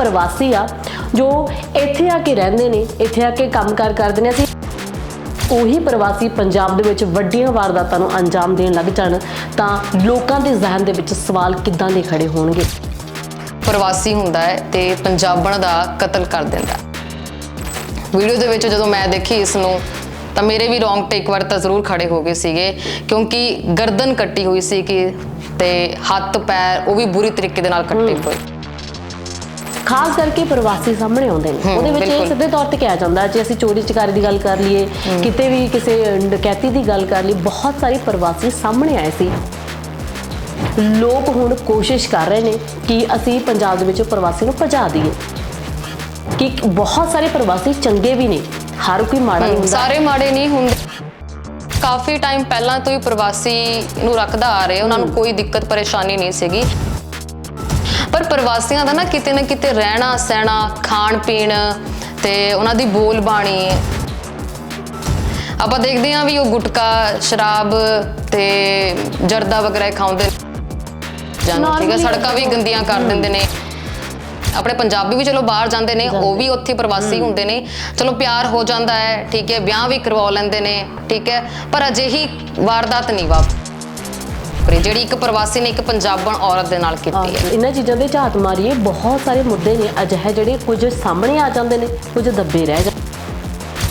ਪ੍ਰਵਾਸੀ ਆ ਜੋ ਇੱਥੇ ਆ ਕੇ ਰਹਿੰਦੇ ਨੇ ਇੱਥੇ ਆ ਕੇ ਕੰਮਕਾਰ ਕਰਦੇ ਨੇ। ਅਸੀਂ ਉਹੀ ਪ੍ਰਵਾਸੀ ਪੰਜਾਬ ਦੇ ਵਿੱਚ ਵੱਡੀਆਂ ਵਾਰਦਾਤਾਂ ਨੂੰ ਅੰਜਾਮ ਦੇਣ ਲੱਗ ਜਾਣ ਤਾਂ ਲੋਕਾਂ ਦੇ ਜ਼ਿਹਨ ਦੇ ਵਿੱਚ ਸਵਾਲ ਕਿੱਦਾਂ ਦੇ ਖੜੇ ਹੋਣਗੇ? ਪ੍ਰਵਾਸੀ ਹੁੰਦਾ ਹੈ ਤੇ ਪੰਜਾਬਣ ਦਾ ਕਤਲ ਕਰ ਦਿੰਦਾ। ਵੀਡੀਓ ਦੇ ਵਿੱਚ ਜਦੋਂ ਮੈਂ ਦੇਖੀ ਇਸ ਨੂੰ ਤਾਂ ਮੇਰੇ ਵੀ ਰੋਂਗਟੇ ਇੱਕ ਵਾਰ ਤਾਂ ਜ਼ਰੂਰ ਖੜੇ ਹੋ ਗਏ ਸੀਗੇ ਕਿਉਂਕਿ ਗਰਦਨ ਕੱਟੀ ਹੋਈ ਸੀ ਕਿ ਤੇ ਹੱਥ ਪੈਰ ਉਹ ਵੀ ਬੁਰੀ ਤਰੀਕੇ ਦੇ ਨਾਲ ਕੱਟੇ ਹੋਏ। ਖਾਸ ਕਰਕੇ ਪ੍ਰਵਾਸੀ ਸਾਹਮਣੇ ਆਉਂਦੇ ਨੇ। ਉਹਦੇ ਵਿੱਚ ਇਹ। ਸਿੱਧੇ ਤੌਰ ਤੇ ਕਿਹਾ ਜਾਂਦਾ ਜੇ ਅਸੀਂ ਚੋਰੀ ਚਕਾਰੀ ਦੀ ਗੱਲ ਕਰ ਲਈਏ ਕਿਤੇ ਵੀ ਕਿਸੇ ਡਕੈਤੀ ਦੀ ਗੱਲ ਕਰ ਲਈ ਬਹੁਤ ਸਾਰੇ ਪ੍ਰਵਾਸੀ ਸਾਹਮਣੇ ਆਏ ਸੀ। ਲੋਕ ਹੁਣ ਕੋਸ਼ਿਸ਼ ਕਰ ਰਹੇ ਨੇ ਕਿ ਅਸੀਂ ਪੰਜਾਬ ਦੇ ਵਿੱਚੋਂ ਪ੍ਰਵਾਸੀ ਨੂੰ ਭਜਾ ਦਈਏ। ਕਿ ਬਹੁਤ ਸਾਰੇ ਪ੍ਰਵਾਸੀ ਚੰਗੇ ਵੀ ਨੇ ਹਰ ਕੋਈ ਮਾੜਾ ਨਹੀਂ ਹੁੰਦਾ। ਸਾਰੇ ਮਾੜੇ ਨਹੀਂ ਹੁੰਦੇ। ਕਾਫੀ ਟਾਈਮ ਪਹਿਲਾਂ ਤੋਂ ਹੀ ਪ੍ਰਵਾਸੀ ਨੂੰ ਰੱਖਦਾ ਆ ਰਹੇ ਉਹਨਾਂ ਨੂੰ ਕੋਈ ਦਿੱਕਤ ਪਰੇਸ਼ਾਨੀ ਨਹੀਂ ਸੀਗੀ। ਪਰ ਪ੍ਰਵਾਸੀਆਂ ਦਾ ਨਾ ਕਿਤੇ ਨਾ ਕਿਤੇ ਰਹਿਣਾ ਸਹਿਣਾ ਖਾਣ ਪੀਣ ਤੇ ਉਹਨਾਂ ਦੀ ਬੋਲ ਬਾਣੀ। ਆਪਾਂ ਦੇਖਦੇ ਹਾਂ ਵੀ ਉਹ ਗੁਟਕਾ ਸ਼ਰਾਬ ਤੇ ਜਰਦਾ ਵਗੈਰਾ ਖਾਉਂਦੇ ਜਾਨ ਠੀਕ ਹੈ ਸੜਕਾਂ ਵੀ ਗੰਦੀਆਂ ਕਰ ਦਿੰਦੇ ਨੇ। ਆਪਣੇ ਪੰਜਾਬੀ ਵੀ ਚਲੋ ਬਾਹਰ ਜਾਂਦੇ ਨੇ ਉਹ ਵੀ ਉੱਥੇ ਪ੍ਰਵਾਸੀ ਹੁੰਦੇ ਨੇ। ਚਲੋ ਪਿਆਰ ਹੋ ਜਾਂਦਾ ਹੈ ਠੀਕ ਹੈ ਵਿਆਹ ਵੀ ਕਰਵਾ ਲੈਂਦੇ ਨੇ ਠੀਕ ਹੈ ਪਰ ਅਜਿਹੀ ਵਾਰਦਾਤ ਨਹੀਂ ਵਾਪਰੀ ਜਿਹੜੀ ਇੱਕ ਪ੍ਰਵਾਸੀ ਨੇ ਇੱਕ ਪੰਜਾਬਣ ਔਰਤ ਦੇ ਨਾਲ ਕੀਤੀ ਹੈ। ਇਹਨਾਂ ਚੀਜ਼ਾਂ ਦੇ ਝਾਤ ਮਾਰੀਏ ਬਹੁਤ ਸਾਰੇ ਮੁੱਦੇ ਨੇ। ਅਜਿਹੇ ਜਿਹੜੇ ਕੁਝ ਸਾਹਮਣੇ ਆ ਜਾਂਦੇ ਨੇ ਕੁਝ ਦੱਬੇ ਰਹਿ ਜਾਂਦੇ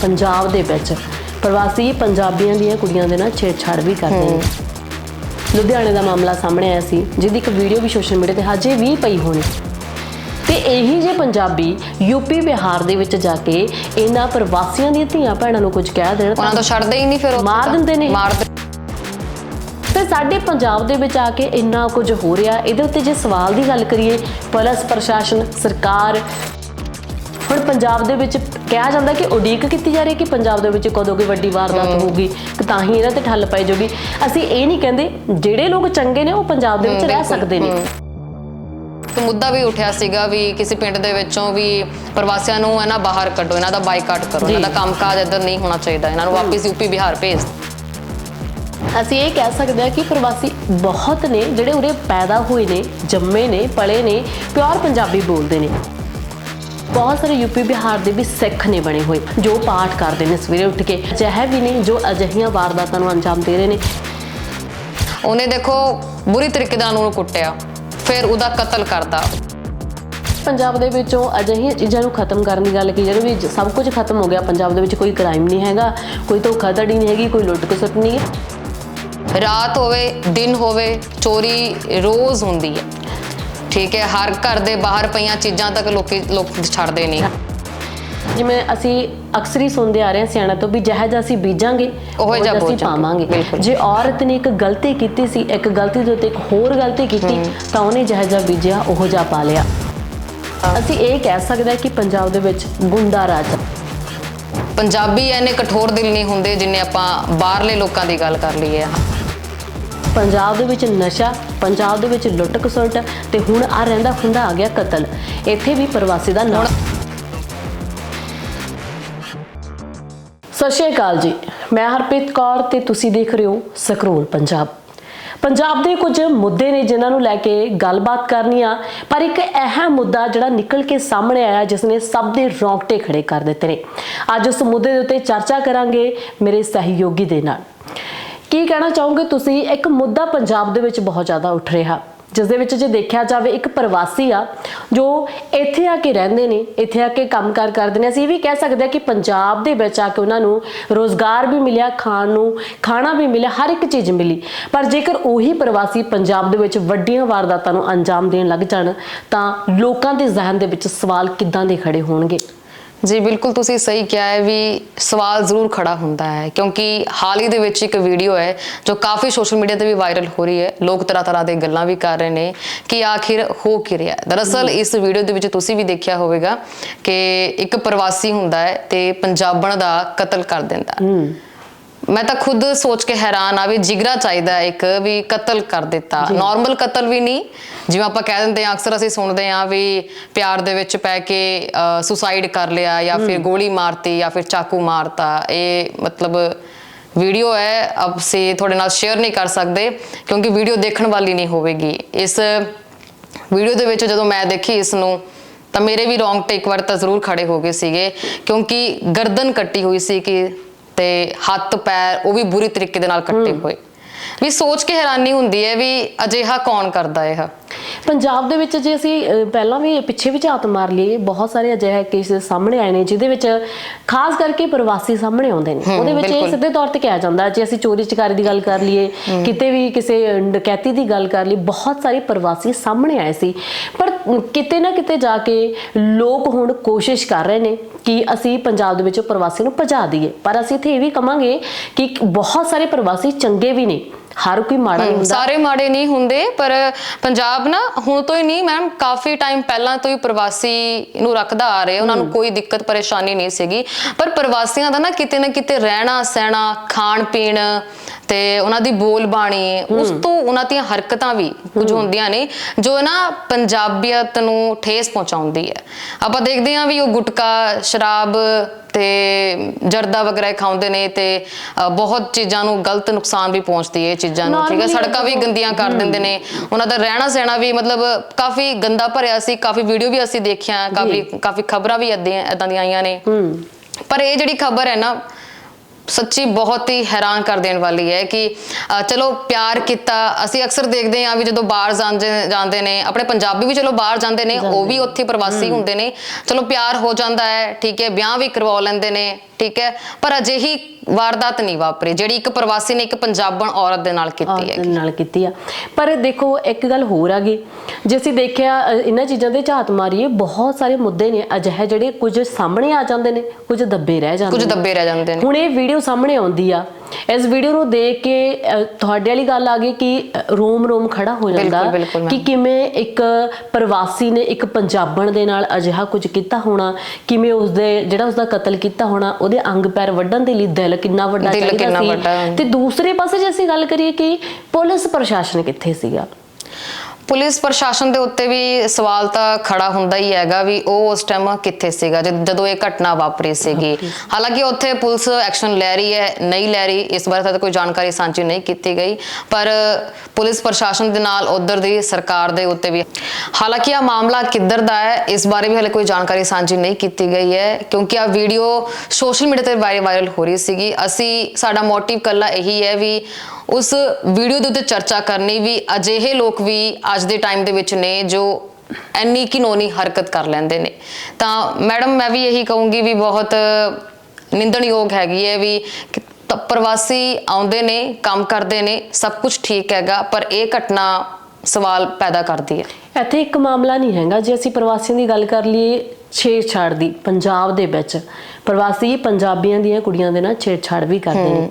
ਪੰਜਾਬ ਦੇ ਵਿੱਚ ਪ੍ਰਵਾਸੀ ਪੰਜਾਬੀਆਂ ਦੀਆਂ ਕੁੜੀਆਂ ਦੇ ਨਾਲ ਛੇੜਛਾੜ ਵੀ ਕਰਦੇ ਨੇ। ਲੁਧਿਆਣੇ ਦਾ ਮਾਮਲਾ ਸਾਹਮਣੇ ਆਇਆ ਸੀ ਜਿਹਦੀ ਇੱਕ ਵੀਡੀਓ ਵੀ ਸੋਸ਼ਲ ਮੀਡੀਆ ਤੇ ਹਜੇ ਵੀ ਪਈ ਹੋਣੀ। ਤੇ ਇਹੀ ਜੇ ਪੰਜਾਬੀ ਯੂਪੀ ਬਿਹਾਰ ਦੇ ਵਿੱਚ ਜਾ ਕੇ ਇਹਨਾਂ ਪ੍ਰਵਾਸੀਆਂ ਦੀਆਂ ਧੀਆਂ ਭੈਣਾਂ ਨੂੰ ਕੁਝ ਕਹਿ ਦੇਣ ਉਹਨਾਂ ਤਾਂ ਛੱਡਦੇ ਹੀ ਨਹੀਂ ਫਿਰ ਮਾਰ। ਦਿੰਦੇ ਨੇ। ਮਾਰ ਸਾਡੇ ਪੰਜਾਬ ਦੇ ਵਿੱਚ ਆ ਕੇ ਇੰਨਾ ਕੁਝ ਹੋ ਰਿਹਾ। ਇਹਦੇ ਉੱਤੇ ਜੇ ਸਵਾਲ ਦੀ ਗੱਲ ਕਰੀਏ ਪੁਲਿਸ ਪ੍ਰਸ਼ਾਸਨ ਸਰਕਾਰ। ਹੁਣ ਪੰਜਾਬ ਦੇ ਵਿੱਚ ਕਿਹਾ ਜਾਂਦਾ ਕਿ ਉਡੀਕ ਕੀਤੀ ਜਾ ਰਹੀ ਹੈ ਕਿ ਪੰਜਾਬ ਦੇ ਵਿੱਚ ਕਦੋਂ ਕੋਈ ਵੱਡੀ ਵਾਰਦਾਤ ਹੋਊਗੀ ਕਿ ਤਾਂ ਹੀ ਇਹਨਾਂ ਤੇ ਠੱਲ ਪੈ ਜਾਊਗੀ। ਅਸੀਂ ਇਹ ਨਹੀਂ ਕਹਿੰਦੇ ਜਿਹੜੇ ਲੋਕ ਚੰਗੇ ਨੇ ਉਹ ਪੰਜਾਬ ਦੇ ਵਿੱਚ ਰਹਿ ਸਕਦੇ ਨੇ। ਇੱਕ ਮੁੱਦਾ ਵੀ ਉੱਠਿਆ ਸੀਗਾ ਵੀ ਕਿਸੇ ਪਿੰਡ ਦੇ ਵਿੱਚੋਂ ਵੀ ਪ੍ਰਵਾਸੀਆਂ ਨੂੰ ਇਹਨਾਂ ਬਾਹਰ ਕੱਢੋ ਇਹਨਾਂ ਦਾ ਬਾਈਕਾਟ ਕਰੋ। ਇਹਨਾਂ ਦਾ ਕੰਮਕਾਜ ਇੱਧਰ ਨਹੀਂ ਹੋਣਾ ਚਾਹੀਦਾ ਇਹਨਾਂ ਨੂੰ ਵਾਪਸ ਯੂਪੀ ਬਿਹਾਰ ਭੇਜ ਅਸੀਂ ਇਹ ਕਹਿ ਸਕਦੇ ਹਾਂ ਕਿ ਪ੍ਰਵਾਸੀ ਬਹੁਤ ਨੇ ਜਿਹੜੇ ਉਰੇ ਪੈਦਾ ਹੋਏ ਨੇ ਜੰਮੇ ਨੇ ਪਲੇ ਨੇ ਪਿਓਰ ਪੰਜਾਬੀ ਬੋਲਦੇ ਨੇ। ਬਹੁਤ ਸਾਰੇ ਯੂਪੀ ਬਿਹਾਰ ਦੇ ਵੀ ਸਿੱਖ ਨੇ ਬਣੇ ਹੋਏ ਜੋ ਪਾਠ ਕਰਦੇ ਨੇ ਸਵੇਰੇ ਉੱਠ ਕੇ। ਅਜਿਹੇ ਵੀ ਨੇ ਜੋ ਅਜਿਹੀਆਂ ਵਾਰਦਾਤਾਂ ਨੂੰ ਅੰਜਾਮ ਦੇ ਰਹੇ ਨੇ। ਉਹਨੇ ਦੇਖੋ ਬੁਰੀ ਤਰੀਕੇ ਨਾਲ ਉਹਨੂੰ ਕੁੱਟਿਆ ਫਿਰ ਉਹਦਾ ਕਤਲ ਕਰਦਾ ਪੰਜਾਬ ਦੇ ਵਿੱਚੋਂ ਅਜਿਹੀਆਂ ਚੀਜ਼ਾਂ ਨੂੰ ਖਤਮ ਕਰਨ ਦੀ ਗੱਲ ਕੀ ਜਿਹੜੀ ਵੀ ਸਭ ਕੁਝ ਖਤਮ ਹੋ ਗਿਆ ਪੰਜਾਬ ਦੇ ਵਿੱਚ ਕੋਈ ਕ੍ਰਾਈਮ ਨਹੀਂ ਹੈਗਾ ਕੋਈ ਧੋਖਾਧੜੀ ਨਹੀਂ ਹੈਗੀ ਕੋਈ ਲੁੱਟ ਖਸੁੱਟ ਨਹੀਂ ਹੈ। ਰਾਤ ਹੋਵੇ ਦਿਨ ਹੋਵੇ ਚੋਰੀ ਰੋਜ਼ ਹੁੰਦੀ ਹੈ। ਠੀਕ ਹੈ ਹਰ ਘਰ ਦੇ ਬਾਹਰ ਪਈਆਂ ਚੀਜ਼ਾਂ ਤੱਕ ਲੋਕੀ ਲੋਕ ਛੱਡਦੇ ਨਹੀਂ। ਜਿਵੇਂ ਅਸੀਂ ਅਕਸਰ ਹੀ ਸੁਣਦੇ ਆ ਰਹੇ ਹਾਂ ਸਿਆਣਾ ਤੋਂ ਵੀ ਜਿਹੋ ਜਿਹਾ ਅਸੀਂ ਬੀਜਾਂਗੇ ਉਹੋ ਜਿਹਾ ਅਸੀਂ। ਪਾਵਾਂਗੇ। ਜੇ ਔਰਤ ਨੇ ਇੱਕ ਗਲਤੀ ਕੀਤੀ ਸੀ ਇੱਕ ਗਲਤੀ ਦੇ ਉੱਤੇ ਇੱਕ ਹੋਰ ਗਲਤੀ ਕੀਤੀ ਤਾਂ ਉਹਨੇ ਜਿਹੋ ਜਿਹਾ ਬੀਜਿਆ ਉਹੋ ਜਿਹਾ ਪਾ ਲਿਆ। ਅਸੀਂ ਇਹ ਕਹਿ ਸਕਦੇ ਹਾਂ ਕਿ ਪੰਜਾਬ ਦੇ ਵਿੱਚ ਗੁੰਡਾ ਰਾਜ। ਪੰਜਾਬੀ ਐਨੇ ਕਠੋਰ ਦਿਲ ਨਹੀਂ ਹੁੰਦੇ ਜਿੰਨੇ ਆਪਾਂ ਬਾਹਰਲੇ ਲੋਕਾਂ ਦੀ ਗੱਲ ਕਰ ਲਈਏ। ਪੰਜਾਬ ਦੇ ਵਿੱਚ ਨਸ਼ਾ, ਪੰਜਾਬ ਦੇ ਵਿੱਚ ਲੁੱਟ ਖਸੁੱਟ ਤੇ ਹੁਣ ਆ ਰਹਿੰਦਾ ਹੁੰਦਾ ਆ ਗਿਆ ਕਤਲ। ਇੱਥੇ ਵੀ ਪ੍ਰਵਾਸੀ ਦਾ ਨਾਮ ਸਤਿ ਸ਼੍ਰੀ ਅਕਾਲ ਜੀ। ਮੈਂ ਹਰਪ੍ਰੀਤ ਕੌਰ ਤੇ ਤੁਸੀਂ ਦੇਖ ਰਹੇ ਹੋ ਸਕਰੋਲ ਪੰਜਾਬ। ਪੰਜਾਬ ਦੇ ਕੁਝ ਮੁੱਦੇ ਨੇ ਜਿਨ੍ਹਾਂ ਨੂੰ ਲੈ ਕੇ ਗੱਲਬਾਤ ਕਰਨੀ ਆ, ਪਰ ਇੱਕ ਅਹਿਮ ਮੁੱਦਾ ਜਿਹੜਾ ਨਿਕਲ ਕੇ ਸਾਹਮਣੇ ਆਇਆ, ਜਿਸ ਨੇ ਸਭ ਦੇ ਰੌਂਗਟੇ ਖੜੇ ਕਰ ਦਿੱਤੇ ਨੇ। ਅੱਜ ਉਸ ਮੁੱਦੇ ਦੇ ਉੱਤੇ ਚਰਚਾ ਕਰਾਂਗੇ ਮੇਰੇ ਸਹਿਯੋਗੀ ਦੇ ਨਾਲ। ਕੀ ਕਹਿਣਾ ਚਾਹੋਗੇ ਤੁਸੀਂ? ਇੱਕ ਮੁੱਦਾ ਪੰਜਾਬ ਦੇ ਵਿੱਚ ਬਹੁਤ ਜ਼ਿਆਦਾ ਉੱਠ ਰਿਹਾ। ਜਿਸ ਦੇ ਵਿੱਚ ਜੇ ਦੇਖਿਆ ਜਾਵੇ, ਇੱਕ ਪ੍ਰਵਾਸੀ ਆ, ਜੋ ਇੱਥੇ ਆ ਕੇ ਰਹਿੰਦੇ ਨੇ, ਇੱਥੇ ਆ ਕੇ ਕੰਮਕਾਰ ਕਰਦੇ ਨੇ। ਅਸੀਂ ਇਹ ਵੀ ਕਹਿ ਸਕਦੇ ਹਾਂ ਕਿ ਪੰਜਾਬ ਦੇ ਵਿੱਚ ਆ ਕੇ ਉਹਨਾਂ ਨੂੰ ਰੋਜ਼ਗਾਰ ਵੀ ਮਿਲਿਆ, ਖਾਣ ਨੂੰ, ਖਾਣਾ ਵੀ ਮਿਲਿਆ, ਹਰ ਇੱਕ ਚੀਜ਼ ਮਿਲੀ। ਪਰ ਜੇਕਰ ਉਹੀ ਪ੍ਰਵਾਸੀ ਪੰਜਾਬ ਦੇ ਵਿੱਚ ਵੱਡੀਆਂ ਵਾਰਦਾਤਾਂ ਨੂੰ ਅੰਜਾਮ ਦੇਣ ਲੱਗ ਜਾਣ, ਤਾਂ ਲੋਕਾਂ ਦੇ ਜ਼ਿਹਨ ਦੇ ਵਿੱਚ ਸਵਾਲ ਕਿੱਦਾਂ ਦੇ ਖੜੇ ਹੋਣਗੇ? ਜੀ ਬਿਲਕੁਲ ਤੁਸੀਂ ਸਹੀ ਕਿਹਾ ਹੈ ਵੀ ਸਵਾਲ ਜ਼ਰੂਰ ਖੜਾ ਹੁੰਦਾ ਹੈ ਕਿਉਂਕਿ ਹਾਲ ਹੀ ਦੇ ਵਿੱਚ ਇੱਕ ਵੀਡੀਓ ਹੈ ਜੋ ਕਾਫੀ ਸੋਸ਼ਲ ਮੀਡੀਆ ਤੇ ਵੀ ਵਾਇਰਲ ਹੋ ਰਹੀ ਹੈ। ਲੋਕ ਤਰ੍ਹਾਂ ਤਰ੍ਹਾਂ ਦੇ ਗੱਲਾਂ ਵੀ ਕਰ ਰਹੇ ਨੇ ਕਿ ਆਖਿਰ ਹੋ ਕੀ ਰਿਹਾ ਹੈ। ਦਰਅਸਲ ਇਸ ਵੀਡੀਓ ਦੇ ਵਿੱਚ ਤੁਸੀਂ ਵੀ ਦੇਖਿਆ ਹੋਵੇਗਾ ਕਿ ਇੱਕ ਪ੍ਰਵਾਸੀ ਹੁੰਦਾ ਹੈ ਤੇ ਪੰਜਾਬਣ ਦਾ ਕਤਲ ਕਰ ਦਿੰਦਾ ਹੈ। ਮੈਂ ਤਾਂ ਖੁਦ ਸੋਚ ਕੇ ਹੈਰਾਨ ਆ ਵੀ ਜਿਗਰਾ ਚਾਹੀਦਾ ਹੈ ਇੱਕ ਵੀ ਕਤਲ ਕਰ ਦਿੱਤਾ। ਨਾਰਮਲ ਕਤਲ ਵੀ ਨਹੀਂ ਜਿਵੇਂ ਆਪਾਂ ਕਹਿ ਦਿੰਦੇ ਆ ਅਕਸਰ ਅਸੀਂ ਸੁਣਦੇ ਆ ਵੀ ਪਿਆਰ ਦੇ ਵਿੱਚ ਪੈ ਕੇ ਸੁਸਾਈਡ ਕਰ ਲਿਆ ਜਾਂ ਫਿਰ ਗੋਲੀ ਮਾਰਤੀ ਜਾਂ ਫਿਰ ਚਾਕੂ ਮਾਰਤਾ। ਇਹ ਮਤਲਬ ਵੀਡੀਓ ਹੈ ਅਬ ਸੇ ਤੁਹਾਡੇ ਨਾਲ ਸ਼ੇਅਰ ਨਹੀਂ ਕਰ ਸਕਦੇ ਕਿਉਂਕਿ ਵੀਡੀਓ ਦੇਖਣ ਵਾਲੀ ਨਹੀਂ ਹੋਵੇਗੀ। ਇਸ ਵੀਡੀਓ ਦੇ ਵਿੱਚ ਜਦੋਂ ਮੈਂ ਦੇਖੀ ਇਸ ਨੂੰ ਤਾਂ ਮੇਰੇ ਵੀ ਰੋਂਗਟੇ ਇੱਕ ਵਾਰ ਤਾਂ ਜ਼ਰੂਰ ਖੜੇ ਹੋ ਗਏ ਸੀਗੇ ਕਿਉਂਕਿ ਗਰਦਨ ਕੱਟੀ ਹੋਈ ਸੀ ਕਿ ਤੇ ਹੱਥ ਪੈਰ ਉਹ ਵੀ ਬੁਰੀ ਤਰੀਕੇ ਦੇ ਨਾਲ ਕੱਟੇ ਹੋਏ। ਵੀ ਸੋਚ ਕੇ ਹੈਰਾਨੀ ਹੁੰਦੀ ਹੈ ਵੀ ਅਜਿਹਾ ਕੌਣ ਕਰਦਾ ਇਹ? ਪੰਜਾਬ ਦੇ ਵਿੱਚ ਜੇ ਅਸੀਂ ਪਹਿਲਾਂ ਵੀ ਪਿੱਛੇ ਵੀ ਝਾਤ ਮਾਰ ਲਈਏ ਬਹੁਤ ਸਾਰੇ ਅਜਿਹੇ ਕੇਸ ਸਾਹਮਣੇ ਆਏ ਨੇ ਜਿਹਦੇ ਵਿੱਚ ਖਾਸ ਕਰਕੇ ਪ੍ਰਵਾਸੀ ਸਾਹਮਣੇ ਆਉਂਦੇ ਨੇ। ਉਹਦੇ ਵਿੱਚ ਇਹ। ਸਿੱਧੇ ਤੌਰ ਤੇ ਕਿਹਾ ਜਾਂਦਾ ਜੇ ਅਸੀਂ ਚੋਰੀ ਚਕਾਰੀ ਦੀ ਗੱਲ ਕਰ ਲਈਏ ਕਿਤੇ ਵੀ ਕਿਸੇ ਡਕੈਤੀ ਦੀ ਗੱਲ ਕਰ ਲਈ ਬਹੁਤ ਸਾਰੇ ਪ੍ਰਵਾਸੀ ਸਾਹਮਣੇ ਆਏ ਸੀ। ਪਰ ਕਿਤੇ ਨਾ ਕਿਤੇ ਜਾ ਕੇ ਲੋਕ ਹੁਣ ਕੋਸ਼ਿਸ਼ ਕਰ ਰਹੇ ਨੇ ਕਿ ਅਸੀਂ ਪੰਜਾਬ ਦੇ ਵਿੱਚੋਂ ਪ੍ਰਵਾਸੀ ਨੂੰ ਭਜਾ ਦਈਏ। ਪਰ ਅਸੀਂ ਇੱਥੇ ਇਹ ਵੀ ਕਵਾਂਗੇ ਕਿ ਬਹੁਤ ਸਾਰੇ ਪ੍ਰਵਾਸੀ ਚੰਗੇ ਵੀ ਨੇ। ਹਰ ਕੋਈ ਮਾੜਾ ਨਹੀਂ ਹੁੰਦਾ। ਸਾਰੇ ਮਾੜੇ ਨਹੀਂ ਹੁੰਦੇ ਪਰ ਪੰਜਾਬ ਨਾ ਹੁਣ ਤੋਂ ਹੀ ਨਹੀਂ ਮੈਮ ਕਾਫੀ ਟਾਈਮ ਪਹਿਲਾਂ ਤੋਂ ਹੀ ਪ੍ਰਵਾਸੀ ਨੂੰ ਰੱਖਦਾ ਆ ਰਹੇ। ਉਹਨਾਂ ਨੂੰ ਕੋਈ ਦਿੱਕਤ ਪਰੇਸ਼ਾਨੀ ਨਹੀਂ ਸੀਗੀ। ਪਰ ਪ੍ਰਵਾਸੀਆਂ ਦਾ ਨਾ ਕਿਤੇ ਨਾ ਕਿਤੇ ਰਹਿਣਾ ਸਹਿਣਾ ਖਾਣ ਪੀਣ ਤੇ ਉਹਨਾਂ ਦੀ ਬੋਲ ਬਾਣੀ ਉਸ ਤੋਂ ਉਹਨਾਂ ਦੀਆਂ ਹਰਕਤਾਂ ਵੀ ਕੁਝ ਹੁੰਦੀਆਂ ਨੇ ਜੋ ਨਾ ਪੰਜਾਬੀਅਤ ਨੂੰ ਠੇਸ ਪਹੁੰਚਾਉਂਦੀ ਹੈ। ਆਪਾਂ ਦੇਖਦੇ ਹਾਂ ਵੀ ਉਹ ਗੁਟਕਾ ਸ਼ਰਾਬ ਤੇ ਜਰਦਾ ਵਗੈਰਾ ਖਾਉਂਦੇ ਨੇ ਤੇ ਬਹੁਤ ਚੀਜ਼ਾਂ ਨੂੰ ਗਲਤ ਨੁਕਸਾਨ ਵੀ ਪਹੁੰਚਦੀ ਹੈ ਇਹ ਚੀਜ਼ਾਂ ਨੂੰ ਠੀਕ ਹੈ? ਸੜਕਾਂ ਵੀ ਗੰਦੀਆਂ ਕਰ ਦਿੰਦੇ ਨੇ। ਉਹਨਾਂ ਦਾ ਰਹਿਣਾ ਸਹਿਣਾ ਵੀ ਮਤਲਬ ਕਾਫੀ ਗੰਦਾ ਭਰਿਆ ਸੀ ਕਾਫੀ ਵੀਡੀਓ ਵੀ ਅਸੀਂ ਦੇਖਿਆ ਕਾਫੀ ਕਾਫੀ ਖਬਰਾਂ ਵੀ ਏਦਾਂ ਦੀਆਂ ਆਈਆਂ ਨੇ। ਪਰ ਇਹ ਜਿਹੜੀ ਖਬਰ ਹੈ ਨਾ ਸੱਚੀ ਬਹੁਤ ਹੀ ਹੈਰਾਨ ਕਰ ਦੇਣ ਵਾਲੀ ਹੈ ਕਿ ਚਲੋ ਪਿਆਰ ਕੀਤਾ ਅਸੀਂ ਅਕਸਰ ਦੇਖਦੇ ਹਾਂ ਵੀ ਜਦੋਂ ਬਾਹਰ ਜਾਂਦੇ ਜਾਂਦੇ ਨੇ ਆਪਣੇ ਪੰਜਾਬੀ ਵੀ ਚਲੋ ਬਾਹਰ ਜਾਂਦੇ ਨੇ ਉਹ ਵੀ ਉੱਥੇ ਪ੍ਰਵਾਸੀ ਹੁੰਦੇ ਨੇ। ਚਲੋ ਪਿਆਰ ਹੋ ਜਾਂਦਾ ਹੈ ਠੀਕ ਹੈ ਵਿਆਹ ਵੀ ਕਰਵਾ ਲੈਂਦੇ ਨੇ ਠੀਕ ਹੈ ਪਰ ਅਜਿਹੀ ਵਾਰਦਾਤ ਨਹੀਂ ਵਾਪਰੀ ਜਿਹੜੀ ਇੱਕ ਪ੍ਰਵਾਸੀ ਨੇ ਇੱਕ ਪੰਜਾਬਣ ਔਰਤ ਦੇ ਨਾਲ ਕੀਤੀ ਹੈ ਨਾਲ ਕੀਤੀ ਆ। ਪਰ ਦੇਖੋ ਇੱਕ ਗੱਲ ਹੋਰ ਆ ਗਈ ਜੇ ਅਸੀਂ ਦੇਖਿਆ ਇਹਨਾਂ ਚੀਜ਼ਾਂ ਦੇ ਝਾਤ ਮਾਰੀਏ ਬਹੁਤ ਸਾਰੇ ਮੁੱਦੇ ਨੇ ਅਜਿਹੇ ਜਿਹੜੇ ਕੁਝ ਸਾਹਮਣੇ ਆ ਜਾਂਦੇ ਨੇ ਕੁਝ ਦੱਬੇ ਰਹਿ ਜਾਂਦੇ ਕੁਝ ਨੇ। ਦੱਬੇ ਰਹਿ ਜਾਂਦੇ ਨੇ। ਹੁਣ ਇਹ ਵੀਡੀਓ ਸਾਹਮਣੇ ਆਉਂਦੀ ਆ। ਇਸ ਵੀਡੀਓ ਨੂੰ ਦੇਖ ਕੇ ਤੁਹਾਡੇ ਵਾਲੀ ਗੱਲ ਆ ਗਈ ਕਿ ਰੋਮ ਰੋਮ ਖੜਾ ਹੋ ਜਾਂਦਾ। ਕਿ ਕਿਵੇਂ ਇੱਕ ਪ੍ਰਵਾਸੀ ਨੇ ਇੱਕ ਪੰਜਾਬਣ ਦੇ ਨਾਲ ਅਜਿਹਾ ਕੁਝ ਕੀਤਾ ਹੋਣਾ ਕਿਵੇਂ ਉਸਦੇ ਜਿਹੜਾ ਉਸਦਾ ਕਤਲ ਕੀਤਾ ਹੋਣਾ ਉਹਦੇ ਅੰਗ ਪੈਰ ਵੱਢਣ ਦੇ ਲਈ ਦਿਲ ਕਿੰਨਾ ਵੱਡਾ ਚਾਹੀਦਾ ਸੀ। ਤੇ ਦੂਸਰੇ ਪਾਸੇ ਜੇ ਅਸੀਂ ਗੱਲ ਕਰੀਏ ਕਿ ਪੁਲਿਸ ਪ੍ਰਸ਼ਾਸਨ ਕਿੱਥੇ ਸੀਗਾ? ਪੁਲਿਸ ਪ੍ਰਸ਼ਾਸਨ ਦੇ ਉੱਤੇ ਵੀ ਸਵਾਲ ਤਾਂ ਖੜਾ ਹੁੰਦਾ ਹੀ ਹੈਗਾ ਵੀ ਉਹ ਉਸ ਟਾਈਮ ਕਿੱਥੇ ਸੀਗਾ ਜਦ- ਜਦੋਂ ਇਹ ਘਟਨਾ ਵਾਪਰੀ ਸੀਗੀ। ਹਾਲਾਂਕਿ ਉੱਥੇ ਪੁਲਿਸ ਐਕਸ਼ਨ ਲੈ ਰਹੀ ਹੈ ਨਹੀਂ ਲੈ ਰਹੀ ਇਸ ਬਾਰੇ ਤਾਂ ਕੋਈ ਜਾਣਕਾਰੀ ਸਾਂਝੀ ਨਹੀਂ ਕੀਤੀ ਗਈ ਪਰ ਪੁਲਿਸ ਪ੍ਰਸ਼ਾਸਨ ਦੇ ਨਾਲ ਉਧਰ ਦੀ ਸਰਕਾਰ ਦੇ ਉੱਤੇ ਵੀ। ਹਾਲਾਂਕਿ ਇਹ ਮਾਮਲਾ ਕਿੱਧਰ ਦਾ ਹੈ ਇਸ ਬਾਰੇ ਵੀ ਹਲੇ ਕੋਈ ਜਾਣਕਾਰੀ ਸਾਂਝੀ ਨਹੀਂ ਕੀਤੀ ਗਈ ਹੈ ਕਿਉਂਕਿ ਆ ਵੀਡੀਓ ਸੋਸ਼ਲ ਮੀਡੀਆ ਤੇ ਵਾਇ- ਵਾਇਰਲ ਹੋ ਰਹੀ ਸੀਗੀ। ਅਸੀਂ ਸਾਡਾ ਮੋਟਿਵ ਕੱਲਾ ਇਹੀ ਹੈ ਵੀ ਉਸ ਵੀਡੀਓ ਦੇ ਉੱਤੇ ਚਰਚਾ ਕਰਨੀ ਵੀ ਅਜਿਹੇ ਲੋਕ ਵੀ ਅੱਜ ਦੇ ਟਾਈਮ ਦੇ ਵਿੱਚ ਨੇ ਜੋ ਐਨੀ ਕਿਨੋਨੀ ਹਰਕਤ ਕਰ ਲੈਂਦੇ ਨੇ। ਤਾਂ ਮੈਡਮ ਮੈਂ ਵੀ ਇਹੀ ਕਹੂੰਗੀ ਵੀ ਬਹੁਤ ਨਿੰਦਣਯੋਗ ਹੈਗੀ ਹੈ ਵੀ ਪ੍ਰਵਾਸੀ ਆਉਂਦੇ ਨੇ ਕੰਮ ਕਰਦੇ ਨੇ ਸਭ ਕੁਝ ਠੀਕ ਹੈਗਾ ਪਰ ਇਹ ਘਟਨਾ ਸਵਾਲ ਪੈਦਾ ਕਰਦੀ ਹੈ। ਇੱਥੇ ਇੱਕ ਮਾਮਲਾ ਨਹੀਂ ਹੈਗਾ ਜੇ ਅਸੀਂ ਪ੍ਰਵਾਸੀਆਂ ਦੀ ਗੱਲ ਕਰ ਲਈਏ ਛੇੜਛਾੜ ਦੀ ਪੰਜਾਬ ਦੇ ਵਿੱਚ। ਪ੍ਰਵਾਸੀ ਪੰਜਾਬੀਆਂ ਦੀਆਂ ਕੁੜੀਆਂ ਦੇ ਨਾਲ ਛੇੜਛਾੜ ਵੀ ਕਰਦੇ ਨੇ।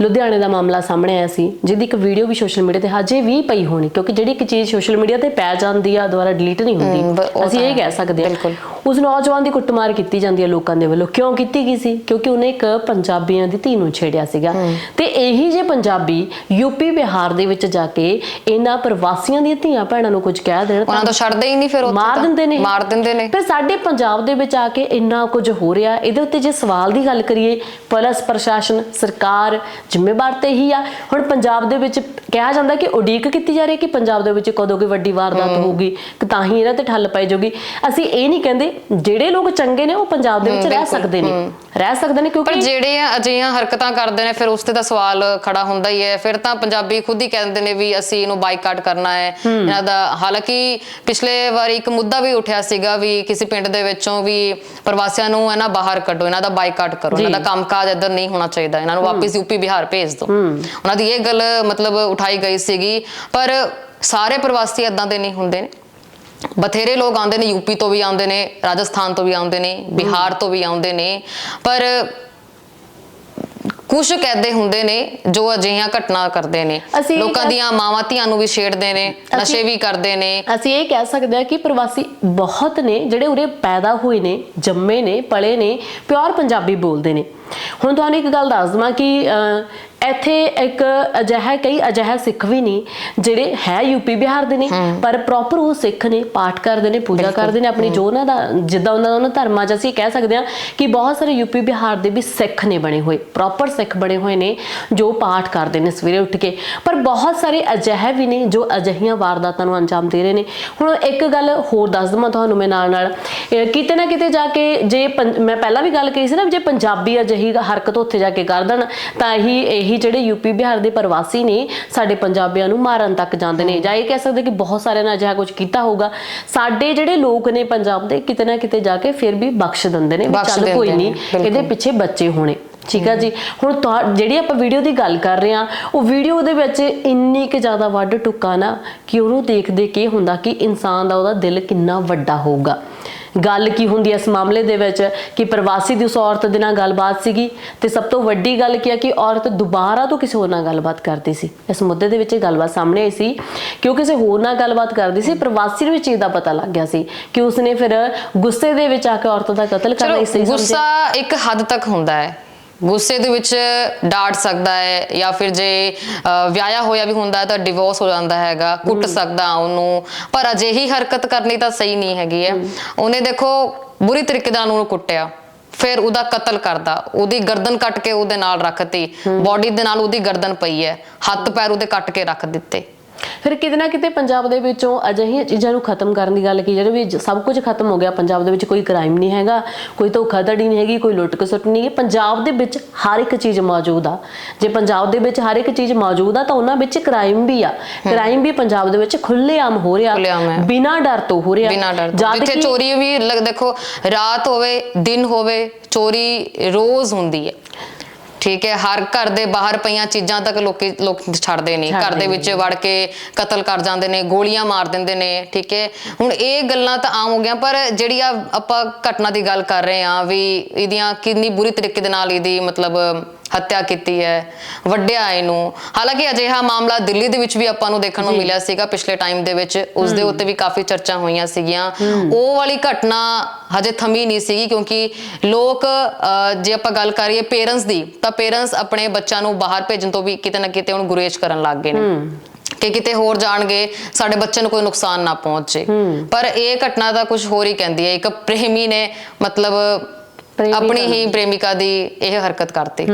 ਲੁਧਿਆਣੇ ਦਾ ਮਾਮਲਾ ਸਾਹਮਣੇ ਆਇਆ ਸੀ ਜਿਹਦੀ ਇੱਕ ਵੀਡੀਓ ਵੀ ਸੋਸ਼ਲ ਮੀਡੀਆ ਤੇ ਹਜੇ ਵੀ ਪਈ ਹੋਣੀ ਕਿਉਂਕਿ ਜਿਹੜੀ ਇੱਕ ਚੀਜ਼ ਸੋਸ਼ਲ ਮੀਡੀਆ ਤੇ ਪੈ ਜਾਂਦੀ ਆ ਦੁਬਾਰਾ ਡਿਲੀਟ ਨਹੀਂ ਹੁੰਦੀ ਅਸੀਂ ਇਹ। ਕਹਿ ਸਕਦੇ ਹਾਂ ਬਿਲਕੁਲ। ਉਸ ਨੌਜਵਾਨ ਦੀ ਕੁੱਟਮਾਰ ਕੀਤੀ ਜਾਂਦੀ ਹੈ ਲੋਕਾਂ ਦੇ ਵੱਲੋਂ। ਕਿਉਂ ਕੀਤੀ ਗਈ ਸੀ? ਕਿਉਂਕਿ ਉਹਨੇ ਇੱਕ ਪੰਜਾਬੀਆਂ ਦੀ ਧੀ ਨੂੰ ਛੇੜਿਆ ਸੀਗਾ। ਤੇ ਇਹੀ ਜੇ ਪੰਜਾਬੀ ਯੂਪੀ ਬਿਹਾਰ ਦੇ ਵਿੱਚ ਜਾ ਕੇ ਇਹਨਾਂ ਪ੍ਰਵਾਸੀਆਂ ਦੀਆਂ ਧੀਆਂ ਭੈਣਾਂ ਨੂੰ ਕੁਝ ਕਹਿ ਦੇਣ ਉਹਨਾਂ ਤੋਂ ਛੱਡਦੇ ਹੀ ਨਹੀਂ ਫਿਰ ਉੱਥੇ ਮਾਰ। ਦਿੰਦੇ ਨੇ। ਮਾਰ ਦਿੰਦੇ ਨੇ। ਫਿਰ ਸਾਡੇ ਪੰਜਾਬ ਦੇ ਵਿੱਚ ਆ ਕੇ ਇੰਨਾ ਕੁਝ ਹੋ ਰਿਹਾ। ਇਹਦੇ ਉੱਤੇ ਜੇ ਸਵਾਲ ਦੀ ਗੱਲ ਕਰੀਏ ਪੁਲਿਸ ਪ੍ਰਸ਼ਾਸਨ ਸਰਕਾਰ ਜ਼ਿੰਮੇਵਾਰ ਤੇ ਹੀ ਆ। ਹੁਣ ਪੰਜਾਬ ਦੇ ਵਿੱਚ ਕਿਹਾ ਜਾਂਦਾ ਕਿ ਉਡੀਕ ਕੀਤੀ ਜਾ ਰਹੀ ਹੈ ਕਿ ਪੰਜਾਬ ਦੇ ਵਿੱਚ ਕਦੋਂ ਕੋਈ ਵੱਡੀ ਵਾਰਦਾਤ ਹੋਊਗੀ ਕਿ ਤਾਂ ਹੀ ਇਹਨਾਂ ਤੇ ਠੱਲ ਪਾਈ ਜਾਊਗੀ। ਅਸੀਂ ਇਹ ਨਹੀਂ ਕਹਿੰਦੇ ਜਿਹੜੇ ਲੋਕ ਚੰਗੇ ਨੇ ਉਹ ਪੰਜਾਬ ਦੇ ਵਿੱਚ ਰਹਿ ਸਕਦੇ ਨੇ। ਰਹਿ ਸਕਦੇ ਨੇ ਪਰ ਕਿਉਂਕਿ ਜਿਹੜੇ ਆ ਅਜਿਹੀਆਂ ਹਰਕਤਾਂ ਕਰਦੇ ਨੇ ਫਿਰ ਉਸ ਤੇ ਤਾਂ ਸਵਾਲ ਖੜਾ ਹੁੰਦਾ ਹੀ ਹੈ। ਫਿਰ ਤਾਂ ਪੰਜਾਬੀ ਖੁਦ ਹੀ ਕਹਿੰਦੇ ਨੇ ਵੀ ਅਸੀਂ ਇਹਨੂੰ ਬਾਈਕਾਟ ਕਰਨਾ ਹੈ। ਇਹਨਾਂ ਦਾ ਹਾਲਾਂਕਿ ਪਿਛਲੇ ਵਾਰੀ ਇੱਕ ਮੁੱਦਾ ਵੀ ਉੱਠਿਆ ਸੀਗਾ ਵੀ ਕਿਸੇ ਪਿੰਡ ਦੇ ਵਿੱਚੋਂ ਵੀ ਪ੍ਰਵਾਸੀਆਂ ਨੂੰ ਇਹਨਾਂ ਬਾਹਰ ਕੱਢੋ ਇਹਨਾਂ ਦਾ ਬਾਈਕਾਟ ਕਰੋ। ਇਹਨਾਂ ਦਾ ਕੰਮਕਾਜ ਇੱਧਰ ਨਹੀਂ ਹੋਣਾ ਚਾਹੀਦਾ। ਇਹਨਾਂ ਨੂੰ ਵਾਪਸ ਯੂਪੀ ਬਿਹਾਰ ਭੇਜ ਦਿਓ। ਉਹਨਾਂ ਦੀ ਇਹ ਗੱਲ ਮਤਲਬ ਉਠਾਈ ਗਈ ਸੀਗੀ। ਪਰ ਸਾਰੇ ਪ੍ਰਵਾਸੀ ਇਦਾਂ ਦੇ ਨਹੀਂ ਹੁੰਦੇ ਨੇ। ਬਥੇਰੇ ਲੋਕ ਆਉਂਦੇ ਨੇ ਯੂਪੀ ਤੋਂ ਵੀ ਆਉਂਦੇ ਨੇ ਰਾਜਸਥਾਨ ਤੋਂ ਵੀ ਆਉਂਦੇ ਨੇ ਬਿਹਾਰ ਤੋਂ ਵੀ ਆਉਂਦੇ ਨੇ ਪਰ ਕੁਝ ਕੈਦੇ ਹੁੰਦੇ ਨੇ ਜੋ ਅਜਿਹੀਆਂ ਘਟਨਾ ਕਰਦੇ ਨੇ। ਲੋਕਾਂ ਦੀਆਂ ਮਾਵਾਂ ਧੀਆਂ ਨੂੰ ਵੀ ਛੇੜਦੇ ਨੇ ਨਸ਼ੇ ਵੀ ਕਰਦੇ ਨੇ। ਅਸੀਂ ਇਹ ਕਹਿ ਸਕਦੇ ਹਾਂ ਕਿ ਪ੍ਰਵਾਸੀ ਬਹੁਤ ਨੇ ਜਿਹੜੇ ਉਰੇ ਪੈਦਾ ਹੋਏ ਨੇ ਜੰਮੇ ਨੇ ਪਲੇ ਨੇ ਪਿਓਰ ਪੰਜਾਬੀ ਬੋਲਦੇ ਨੇ। ਹੁਣ ਤੁਹਾਨੂੰ ਇੱਕ ਗੱਲ ਦੱਸ ਦਵਾਂ ਕਿ ਇੱਥੇ ਇੱਕ ਅਜਿਹਾ ਕਈ ਅਜਿਹਾ ਸਿੱਖ ਵੀ ਨਹੀਂ ਜਿਹੜੇ ਹੈ ਯੂਪੀ ਬਿਹਾਰ ਦੇ ਨੇ ਪਰ ਪ੍ਰੋਪਰ ਉਹ ਸਿੱਖ ਨੇ ਪਾਠ ਕਰਦੇ ਨੇ ਪੂਜਾ ਕਰਦੇ ਨੇ ਆਪਣੀ ਜੋ ਉਹਨਾਂ ਦਾ ਜਿੱਦਾਂ ਉਹਨਾਂ ਦਾ ਉਹਨਾਂ ਧਰਮਾਂ 'ਚ ਅਸੀਂ ਕਹਿ ਸਕਦੇ ਹਾਂ ਕਿ ਬਹੁਤ ਸਾਰੇ ਯੂਪੀ ਬਿਹਾਰ ਦੇ ਵੀ ਸਿੱਖ ਨੇ ਬਣੇ ਹੋਏ ਪ੍ਰੋਪਰ ਸਿੱਖ ਬਣੇ ਹੋਏ ਨੇ ਜੋ ਪਾਠ ਕਰਦੇ ਨੇ ਸਵੇਰੇ ਉੱਠ ਕੇ। ਪਰ ਬਹੁਤ ਸਾਰੇ ਅਜਿਹੇ ਵੀ ਨੇ ਜੋ ਅਜਿਹੀਆਂ ਵਾਰਦਾਤਾਂ ਨੂੰ ਅੰਜਾਮ ਦੇ ਰਹੇ ਨੇ। ਹੁਣ ਇੱਕ ਗੱਲ ਹੋਰ ਦੱਸ ਦਵਾਂ ਤੁਹਾਨੂੰ ਮੈਂ ਨਾਲ ਨਾਲ। ਕਿਤੇ ਨਾ ਕਿਤੇ ਜਾ ਕੇ ਜੇ ਮੈਂ ਪਹਿਲਾਂ ਵੀ ਗੱਲ ਕਹੀ ਸੀ ਨਾ ਵੀ ਜੇ ਪੰਜਾਬੀ ਅਜਿਹੀ ਹਰਕਤ ਉੱਥੇ ਜਾ ਕੇ ਕਰ ਦੇਣ ਤਾਂ ਇਹੀ ਇਹੀ ਜਿਹੜੇ ਯੂਪੀ ਬਿਹਾਰ ਦੇ ਪ੍ਰਵਾਸੀ ਨੇ ਸਾਡੇ ਪੰਜਾਬੀਆਂ ਨੂੰ ਮਾਰਨ ਤੱਕ ਜਾਂਦੇ ਨੇ। ਜਾਂ ਇਹ ਕਹਿ ਸਕਦੇ ਕਿ ਬਹੁਤ ਸਾਰਿਆਂ ਨੇ ਅਜਿਹਾ ਕੁਝ ਕੀਤਾ ਹੋਊਗਾ। ਸਾਡੇ ਜਿਹੜੇ ਲੋਕ ਨੇ ਪੰਜਾਬ ਦੇ ਕਿਤੇ ਨਾ ਕਿਤੇ ਜਾ ਕੇ ਫਿਰ ਵੀ ਬਖਸ਼ ਦਿੰਦੇ ਨੇ ਚੱਲ ਕੋਈ ਨਹੀਂ। ਇਹਦੇ ਪਿੱਛੇ ਬੱਚੇ ਹੋਣੇ। ਠੀਕ ਆ ਜੀ? ਹੁਣ ਜਿਹੜੀ ਆਪਾਂ ਵੀਡੀਓ ਦੀ ਗੱਲ ਕਰ ਰਹੇ ਆ ਉਹ ਵੀਡੀਓ ਦੇ ਵਿੱਚ ਇੰਨੀ ਕਿ ਜ਼ਿਆਦਾ ਵੱਡ ਟੁੱਕਾ ਨਾ ਕਿ ਉਹਨੂੰ ਦੇਖਦੇ ਕੀ ਹੁੰਦਾ ਕਿ ਇਨਸਾਨ ਦਾ ਉਹਦਾ ਦਿਲ ਕਿੰਨਾ ਵੱਡਾ ਹੋਊਗਾ। ਗੱਲ ਕੀ ਹੁੰਦੀ ਹੈ ਇਸ ਮਾਮਲੇ ਦੇ ਵਿੱਚ? ਕਿ ਪ੍ਰਵਾਸੀ ਦੀ ਉਸ ਔਰਤ ਦੇ ਨਾਲ ਗੱਲਬਾਤ ਸੀਗੀ ਤੇ ਸਭ ਤੋਂ ਵੱਡੀ ਗੱਲ ਕੀ ਹੈ ਕਿ ਔਰਤ ਦੁਬਾਰਾ ਤੋਂ ਕਿਸੇ ਹੋਰ ਨਾਲ ਗੱਲਬਾਤ ਕਰਦੀ ਸੀ। ਇਸ ਮੁੱਦੇ ਦੇ ਵਿੱਚ ਇਹ ਗੱਲਬਾਤ ਸਾਹਮਣੇ ਆਈ ਸੀ। ਕਿ ਉਹ ਕਿਸੇ ਹੋਰ ਨਾਲ ਗੱਲਬਾਤ ਕਰਦੀ ਸੀ ਪ੍ਰਵਾਸੀ ਨੂੰ ਵੀ ਚੀਜ਼ ਦਾ ਪਤਾ ਲੱਗ ਗਿਆ ਸੀ ਕਿ ਉਸਨੇ ਫਿਰ ਗੁੱਸੇ ਦੇ ਵਿੱਚ ਆ ਕੇ ਔਰਤ ਦਾ ਕਤਲ ਕਰਨਾ ਇਸ ਗੁੱਸਾ ਇੱਕ ਹੱਦ ਤੱਕ ਹੁੰਦਾ ਹੈ। ਗੁੱਸੇ ਦੇ ਵਿੱਚ ਡਾਂਟ ਸਕਦਾ ਹੈ ਜਾਂ ਫਿਰ ਜੇ ਵਿਆਹਿਆ ਹੋਇਆ ਵੀ ਹੁੰਦਾ ਹੈ ਤਾਂ ਡਿਵੋਰਸ ਹੋ ਜਾਂਦਾ ਹੈਗਾ ਕੁੱਟ ਸਕਦਾ ਉਹਨੂੰ। ਪਰ ਅਜਿਹੀ ਹਰਕਤ ਕਰਨੀ ਤਾਂ ਸਹੀ ਨਹੀਂ ਹੈਗੀ ਹੈ। ਉਹਨੇ ਦੇਖੋ ਬੁਰੀ ਤਰੀਕੇ ਨਾਲ ਉਹਨੂੰ ਕੁੱਟਿਆ ਫਿਰ ਉਹਦਾ ਕਤਲ ਕਰਦਾ ਉਹਦੀ ਗਰਦਨ ਕੱਟ ਕੇ ਉਹਦੇ ਨਾਲ ਰੱਖਤੀ ਬਾਡੀ ਦੇ ਨਾਲ ਉਹਦੀ ਗਰਦਨ ਪਈ ਹੈ ਹੱਥ ਪੈਰ ਉਹਦੇ ਕੱਟ ਕੇ ਰੱਖ ਦਿੱਤੇ। ਫਿਰ ਕਿਤੇ ਨਾ ਕਿਤੇ ਪੰਜਾਬ ਦੇ ਵਿੱਚੋਂ ਅਜਿਹੀਆਂ ਚੀਜ਼ਾਂ ਨੂੰ ਖਤਮ ਕਰਨ ਦੀ ਗੱਲ ਕੀ ਜਿਹੜੇ ਵੀ ਸਭ ਕੁਝ ਖਤਮ ਹੋ ਗਿਆ ਪੰਜਾਬ ਦੇ ਵਿੱਚ ਕੋਈ ਕ੍ਰਾਈਮ ਨਹੀਂ ਹੈਗਾ ਕੋਈ ਧੋਖਾਧੜੀ ਨਹੀਂ ਹੈਗੀ ਕੋਈ ਲੁੱਟ ਖਸੁੱਟ ਨਹੀਂ ਹੈ ਪੰਜਾਬ ਦੇ ਵਿੱਚ ਹਰ ਇੱਕ ਚੀਜ਼ ਮੌਜੂਦ ਆ। ਜੇ ਪੰਜਾਬ ਦੇ ਵਿੱਚ ਹਰ ਇੱਕ ਚੀਜ਼ ਮੌਜੂਦ ਆ ਤਾਂ ਉਹਨਾਂ ਵਿੱਚ ਕ੍ਰਾਈਮ ਵੀ ਆ। ਕ੍ਰਾਈਮ ਵੀ ਪੰਜਾਬ ਦੇ ਵਿੱਚ ਖੁੱਲ੍ਹੇਆਮ ਹੋ ਰਿਹਾ। ਬਿਨਾਂ ਡਰ ਤੋਂ ਹੋ ਰਿਹਾ। ਜਦ ਜਿੱਥੇ ਚੋਰੀ ਵੀ ਦੇਖੋ ਰਾਤ ਹੋਵੇ ਦਿਨ ਹੋਵੇ ਚੋਰੀ ਰੋਜ਼ ਹੁੰਦੀ ਹੈ। ਠੀਕ ਹੈ ਹਰ ਘਰ ਦੇ ਬਾਹਰ ਪਈਆਂ ਚੀਜ਼ਾਂ ਤੱਕ ਲੋਕੀ ਲੋਕ ਛੱਡਦੇ ਨਹੀਂ। ਘਰ ਦੇ ਵਿੱਚ ਵੜ ਕੇ ਕਤਲ ਕਰ ਜਾਂਦੇ ਨੇ ਗੋਲੀਆਂ ਮਾਰ ਦਿੰਦੇ ਨੇ ਠੀਕ ਹੈ। ਹੁਣ ਇਹ ਗੱਲਾਂ ਤਾਂ ਆਮ ਹੋ ਗਈਆਂ ਪਰ ਜਿਹੜੀ ਆ ਆਪਾਂ ਘਟਨਾ ਦੀ ਗੱਲ ਕਰ ਰਹੇ ਆ ਵੀ ਇਹਦੀਆਂ ਕਿੰਨੀ ਬੁਰੀ ਤਰੀਕੇ ਦੇ ਨਾਲ ਇਹਦੀ ਮਤਲਬ ਹੱਤਿਆ ਕੀਤੀ ਹੈ ਵੱਡਿਆ ਇਹਨੂੰ। ਹਾਲਾਂਕਿ ਅਜਿਹਾ ਮਾਮਲਾ ਦਿੱਲੀ ਦੇ ਵਿੱਚ ਵੀ ਆਪਾਂ ਨੂੰ ਦੇਖਣ ਨੂੰ ਮਿਲਿਆ ਸੀਗਾ ਪਿਛਲੇ ਟਾਈਮ ਦੇ ਵਿੱਚ। ਉਸ ਦੇ ਉੱਤੇ ਵੀ ਕਾਫੀ ਚਰਚਾ ਹੋਈਆਂ ਸੀਗੀਆਂ। ਉਹ ਵਾਲੀ ਘਟਨਾ ਹਜੇ ਥਮੀ ਨਹੀਂ ਸੀਗੀ ਕਿਉਂਕਿ ਲੋਕ ਜੇ ਆਪਾਂ ਗੱਲ ਕਰੀਏ ਪੇਰੈਂਟਸ ਦੀ ਤਾਂ ਪੇਰੈਂਟਸ ਆਪਣੇ ਬੱਚਿਆਂ ਨੂੰ ਬਾਹਰ ਭੇਜਣ ਤੋਂ ਵੀ ਕਿਤੇ ਨਾ ਕਿਤੇ ਹੁਣ ਗੁਰੇਜ਼ ਕਰਨ ਲੱਗ ਗਏ ਨੇ। ਕਿ ਕਿਤੇ ਹੋਰ ਜਾਣਗੇ ਸਾਡੇ ਬੱਚੇ ਨੂੰ ਕੋਈ ਨੁਕਸਾਨ ਨਾ ਪਹੁੰਚੇ। ਪਰ ਇਹ ਘਟਨਾ ਤਾਂ ਕੁਝ ਹੋਰ ਹੀ ਕਹਿੰਦੀ ਹੈ। ਇੱਕ ਪ੍ਰੇਮੀ ਨੇ ਮਤਲਬ ਆਪਣੀ ਹੀ ਪ੍ਰੇਮਿਕਾ ਦੀ ਇਹ ਹਰਕਤ ਕਰਤੀ।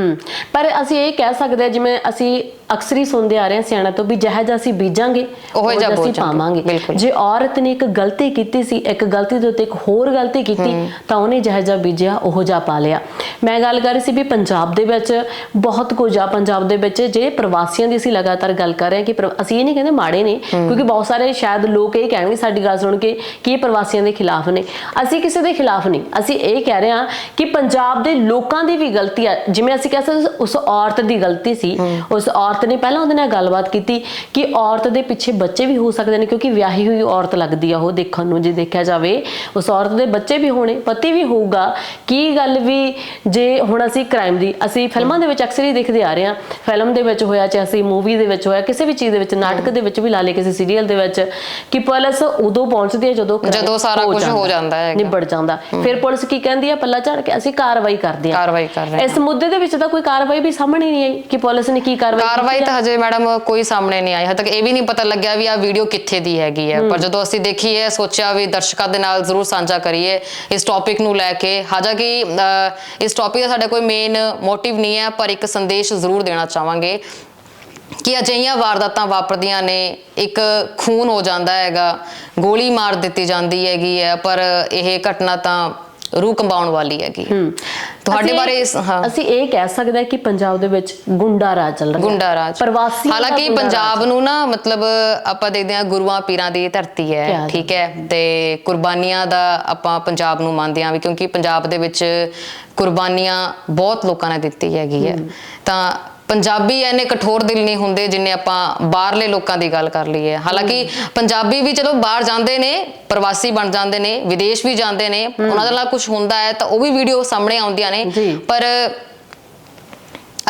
ਪਰ ਅਸੀਂ ਇਹ ਕਹਿ ਸਕਦੇ ਹਾਂ ਜਿਵੇਂ ਅਸੀਂ ਅਕਸਰ ਹੀ ਸੁਣਦੇ ਆ ਰਹੇ ਹਾਂ ਸਿਆਣਾ ਤੋਂ ਵੀ ਜਿਹੋ ਜਿਹਾ ਅਸੀਂ ਬੀਜਾਂਗੇ ਉਹੋ ਜਿਹਾ ਅਸੀਂ। ਪਾਵਾਂਗੇ। ਜੇ ਔਰਤ ਨੇ ਇੱਕ ਗਲਤੀ ਕੀਤੀ ਸੀ ਇੱਕ ਗਲਤੀ ਦੇ ਉੱਤੇ ਇੱਕ ਹੋਰ ਗਲਤੀ ਕੀਤੀ ਤਾਂ ਉਹਨੇ ਜਿਹੋ ਜਿਹਾ ਬੀਜਿਆ ਉਹੋ ਜਿਹਾ ਪਾ ਲਿਆ। ਮੈਂ ਗੱਲ ਕਰ ਰਹੀ ਸੀ ਵੀ ਪੰਜਾਬ ਦੇ ਵਿੱਚ ਬਹੁਤ ਕੁਝ ਆ ਪੰਜਾਬ ਦੇ ਵਿੱਚ ਜਿਹੜੇ ਪ੍ਰਵਾਸੀਆਂ ਦੀ ਅਸੀਂ ਲਗਾਤਾਰ ਗੱਲ ਕਰ ਰਹੇ ਹਾਂ ਕਿ ਅਸੀਂ ਇਹ ਨਹੀਂ ਕਹਿੰਦੇ ਮਾੜੇ ਨੇ ਕਿਉਂਕਿ ਬਹੁਤ ਸਾਰੇ ਸ਼ਾਇਦ ਲੋਕ ਇਹ ਕਹਿਣਗੇ ਸਾਡੀ ਗੱਲ ਸੁਣ ਕੇ ਕਿ ਇਹ ਪ੍ਰਵਾਸੀਆਂ ਦੇ ਖਿਲਾਫ ਨੇ। ਅਸੀਂ ਕਿਸੇ ਦੇ ਖਿਲਾਫ ਨਹੀਂ। ਅਸੀਂ ਇਹ ਕਹਿ ਰਹੇ ਹਾਂ ਕਿ ਪੰਜਾਬ ਦੇ ਲੋਕਾਂ ਦੀ ਵੀ ਗਲਤੀ ਆ। ਜਿਵੇਂ ਅਸੀਂ ਕਹਿ ਸਕਦੇ ਉਸ ਔਰਤ ਦੀ ਗਲਤੀ ਸੀ। ਉਸ ਔਰਤ ਨੇ ਪਹਿਲਾਂ ਉਹਦੇ ਨਾਲ ਗੱਲਬਾਤ ਕੀਤੀ ਕਿ ਔਰਤ ਦੇ ਪਿੱਛੇ ਬੱਚੇ ਵੀ ਹੋ ਸਕਦੇ ਨੇ ਕਿਉਂਕਿ ਵਿਆਹੀ ਹੋਈ ਔਰਤ ਲੱਗਦੀ ਆ ਉਹ ਦੇਖਣ ਨੂੰ ਜੇ ਦੇਖਿਆ ਜਾਵੇ। ਉਸ ਔਰਤ ਦੇ ਬੱਚੇ ਵੀ ਹੋਣੇ ਪਤੀ ਵੀ ਹੋਊਗਾ। ਕੀ ਗੱਲ ਵੀ ਜੇ ਹੁਣ ਅਸੀਂ ਕ੍ਰਾਈਮ ਦੀ ਅਸੀਂ ਫਿਲਮਾਂ ਦੇ ਵਿੱਚ ਅਕਸਰ ਹੀ ਦੇਖਦੇ ਆ ਰਹੇ ਹਾਂ। ਫਿਲਮ ਦੇ ਵਿੱਚ ਹੋਇਆ ਚਾਹੇ ਅਸੀਂ ਮੂਵੀ ਦੇ ਵਿੱਚ ਹੋਇਆ ਕਿਸੇ ਵੀ ਚੀਜ਼ ਦੇ ਵਿੱਚ ਨਾਟਕ ਦੇ ਵਿੱਚ ਵੀ ਲਾ ਲੇ ਕਿਸੇ ਸੀਰੀਅਲ ਦੇ ਵਿੱਚ ਕਿ ਪੁਲਿਸ ਉਦੋਂ ਪਹੁੰਚਦੀ ਹੈ ਜਦੋਂ ਜਦੋਂ ਸਾਰਾ ਕੁਝ ਹੋ ਜਾਂਦਾ ਹੈਗਾ। ਨਿਬੜ ਜਾਂਦਾ। ਫਿਰ ਪੁਲਿਸ ਕੀ ਕਹਿੰਦੀ ਹੈ? ਪੱਲਾ ਝੜ ਕੇ ਅਸੀਂ ਕਾਰਵਾਈ ਕਰਦੇ ਹਾਂ। ਕਾਰਵਾਈ ਕਰ ਰਹੇ ਹਾਂ। ਇਸ ਮੁੱਦੇ ਦੇ ਵਿੱਚ ਤਾਂ ਕੋਈ ਕਾਰਵਾਈ ਵੀ ਸਾਹਮਣੇ ਨਹੀਂ ਆਈ ਕਿ ਪੁਲਿਸ ਨੇ ਕੀ ਕਾਰਵਾਈ ਕਾਰਵਾਈ ਤਾਂ ਹਜੇ ਮੈਡਮ ਕੋਈ ਸਾਹਮਣੇ ਨਹੀਂ ਆਈ। ਹਜੇ ਤੱਕ ਇਹ ਵੀ ਨਹੀਂ ਪਤਾ ਲੱਗਿਆ ਵੀ ਆ ਵੀਡੀਓ ਕਿੱਥੇ ਦੀ ਹੈਗੀ ਹੈ। ਪਰ ਜਦੋਂ ਅਸੀਂ ਦੇਖੀ ਹੈ ਸੋਚਿਆ ਵੀ ਦਰਸ਼ਕਾਂ ਦੇ ਨਾਲ ਜ਼ਰੂਰ ਸਾਂਝਾ ਕਰੀਏ ਇਸ ਟੌਪਿਕ ਨੂੰ ਲੈ ਕੇ। ਹਾਲਾਂਕਿ ਅਹ, ਇਸ ਟੌਪਿਕ ਦਾ ਸਾਡਾ ਕੋਈ ਮੇਨ ਮੋਟਿਵ ਨਹੀਂ ਹੈ ਪਰ ਇੱਕ ਸੰਦੇਸ਼ ਜ਼ਰੂਰ ਦੇਣਾ ਚਾਹਾਂਗੇ ਕਿ ਅਜਿਹੀਆਂ ਵਾਰਦਾਤਾਂ ਵਾਪਰਦੀਆਂ ਨੇ। ਇੱਕ ਖੂਨ ਹੋ ਜਾਂਦਾ ਹੈਗਾ ਗੋਲੀ ਮਾਰ ਦਿੱਤੀ ਜਾਂਦੀ ਹੈਗੀ ਹੈ ਪਰ ਇਹ ਘਟਨਾ ਤਾਂ ਰੂਹ ਕੰਬਾਉਣ ਵਾਲੀ ਹੈਗੀ। ਤੁਹਾਡੇ ਬਾਰੇ ਹਾਂ। ਅਸੀਂ ਇਹ ਕਹਿ ਸਕਦੇ ਹਾਂ ਕਿ ਪੰਜਾਬ ਦੇ ਵਿੱਚ ਗੁੰਡਾ ਰਾਜ ਚੱਲ ਰਿਹਾ। ਗੁੰਡਾ ਰਾਜ। ਪ੍ਰਵਾਸੀ ਹਾਲਾਂਕਿ ਪੰਜਾਬ ਨੂੰ ਨਾ ਮਤਲਬ ਆਪਾਂ ਦੇਖਦੇ ਹਾਂ ਗੁਰੂਆਂ ਪੀਰਾਂ ਦੀ ਧਰਤੀ ਹੈ ਠੀਕ ਹੈ ਤੇ ਕੁਰਬਾਨੀਆਂ ਦਾ ਆਪਾਂ ਪੰਜਾਬ ਨੂੰ ਮੰਨਦੇ ਹਾਂ ਵੀ ਕਿਉਂਕਿ ਪੰਜਾਬ ਦੇ ਵਿੱਚ ਕੁਰਬਾਨੀਆਂ ਬਹੁਤ ਲੋਕਾਂ ਨੇ ਦਿੱਤੀ ਹੈਗੀ ਹੈ। ਤਾਂ ਪੰਜਾਬੀ ਐਨੇ ਕਠੋਰ ਦਿਲ ਨਹੀਂ ਹੁੰਦੇ ਜਿੰਨੇ ਆਪਾਂ ਬਾਹਰਲੇ ਲੋਕਾਂ ਦੀ ਗੱਲ ਕਰ ਲਈਏ। ਹਾਲਾਂਕਿ ਪੰਜਾਬੀ ਵੀ ਚਲੋ ਬਾਹਰ ਜਾਂਦੇ ਨੇ ਪ੍ਰਵਾਸੀ ਬਣ ਜਾਂਦੇ ਨੇ ਵਿਦੇਸ਼ ਵੀ ਜਾਂਦੇ ਨੇ ਉਹਨਾਂ ਦੇ ਨਾਲ ਕੁਝ ਹੁੰਦਾ ਹੈ ਤਾਂ ਉਹ ਵੀ ਵੀਡੀਓ ਸਾਹਮਣੇ ਆਉਂਦੀਆਂ ਨੇ। ਪਰ